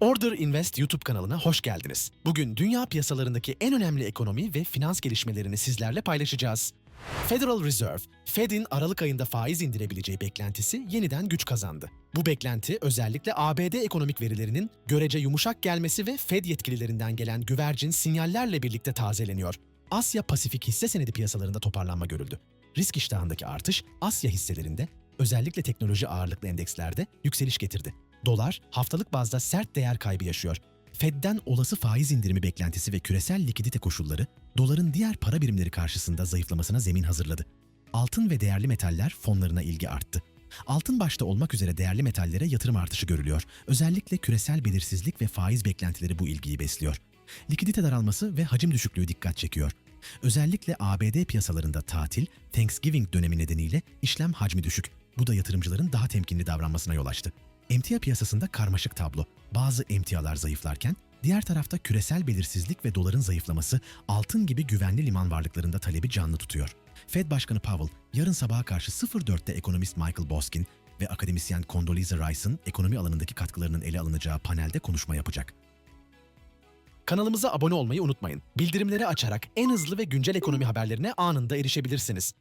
Order Invest YouTube kanalına hoş geldiniz. Bugün dünya piyasalarındaki en önemli ekonomi ve finans gelişmelerini sizlerle paylaşacağız. Federal Reserve, Fed'in Aralık ayında faiz indirebileceği beklentisi yeniden güç kazandı. Bu beklenti özellikle ABD ekonomik verilerinin görece yumuşak gelmesi ve Fed yetkililerinden gelen güvercin sinyallerle birlikte tazeleniyor. Asya Pasifik hisse senedi piyasalarında toparlanma görüldü. Risk iştahındaki artış Asya hisselerinde, özellikle teknoloji ağırlıklı endekslerde yükseliş getirdi. Dolar haftalık bazda sert değer kaybı yaşıyor. Fed'den olası faiz indirimi beklentisi ve küresel likidite koşulları doların diğer para birimleri karşısında zayıflamasına zemin hazırladı. Altın ve değerli metaller fonlarına ilgi arttı. Altın başta olmak üzere değerli metallere yatırım artışı görülüyor. Özellikle küresel belirsizlik ve faiz beklentileri bu ilgiyi besliyor. Likidite daralması ve hacim düşüklüğü dikkat çekiyor. Özellikle ABD piyasalarında tatil, Thanksgiving dönemi nedeniyle işlem hacmi düşük. Bu da yatırımcıların daha temkinli davranmasına yol açtı. Emtia piyasasında karmaşık tablo. Bazı emtialar zayıflarken, diğer tarafta küresel belirsizlik ve doların zayıflaması altın gibi güvenli liman varlıklarında talebi canlı tutuyor. Fed Başkanı Powell, yarın sabaha karşı 04'te ekonomist Michael Boskin ve akademisyen Condoleezza Rice'ın ekonomi alanındaki katkılarının ele alınacağı panelde konuşma yapacak. Kanalımıza abone olmayı unutmayın. Bildirimleri açarak en hızlı ve güncel ekonomi haberlerine anında erişebilirsiniz.